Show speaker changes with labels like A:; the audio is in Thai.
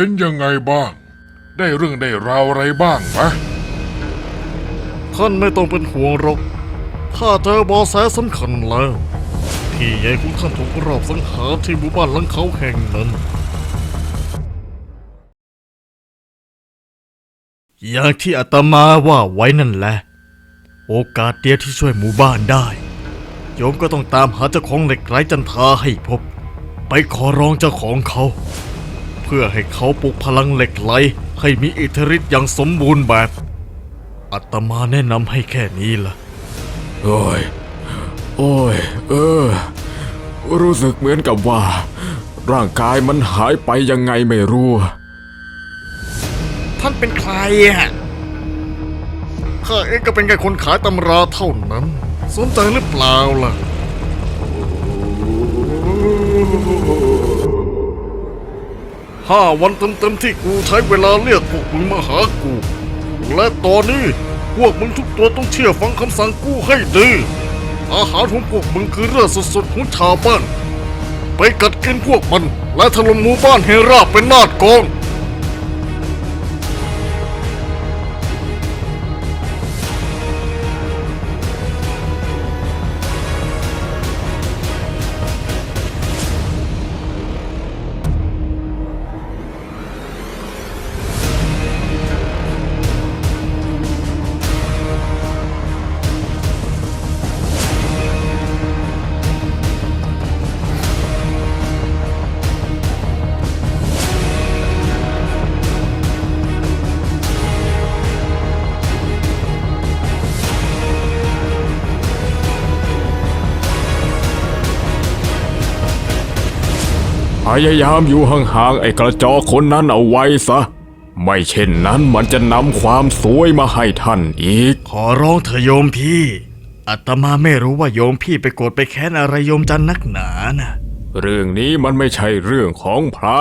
A: เป็นยังไงบ้าง ได้เรื่องได้ราวอะไรบ้างไหม
B: ท่านไม่ต้องเป็นห่วงหรอกข้าเจอเบอแสสำคัญแล้วพี่ใหญ่ของท่านถูกรอบสังหารที่หมู่บ้านหลังเขาแห่งนั้น อย่างที่อาตมาว่าไว้นั่นแหละ โอกาสเดียวที่ช่วยหมู่บ้านได้ โยมก็ต้องตามหาเจ้าของเหล็กไหลจันทาให้พบ ไปขอร้องเจ้าของเขา เพื่อให้เขาปลุกพลังเหล็กไหล ให้มีอิทธิฤทธิ์อย่างสมบูรณ์แบบอาตมาแนะนำให้แค่นี้ล่ะ
C: โอ้ย โอ้ย เออ รู้สึกเหมือนกับว่า ร่างกายมันหายไปยังไงไม่รู้
B: ท่านเป็นใครอะข้าเองก็เป็นแค่คนขายตำราเท่านั้น สนใจหรือเปล่าล่ะ ห้าวันเต็มๆที่กูใช้เวลาเรียกพวกมึงมาหากู และตอนนี้พวกมึงทุกตัวต้องเชื่อฟังคำสั่งกูให้ดี อาหารของพวกมึงคือเลือดสดๆของชาวบ้าน ไปกัดกินพวกมัน และถล่มหมู่บ้านเฮราเป็นนาดกอง
C: ยายามอยู่ห่างๆไอ้กระจอกคนนั้นเอาไว้ซะ ไม่เช่นนั้นมันจะนำความสวยมาให้ท่านอีก
B: ขอร้องเถอะโยมพี่อาตมาไม่รู้ว่าโยมพี่ไปโกรธไปแค้นอะไรโยมจันนักหนานะ
C: เรื่องนี้มันไม่ใช่เรื่องของพระ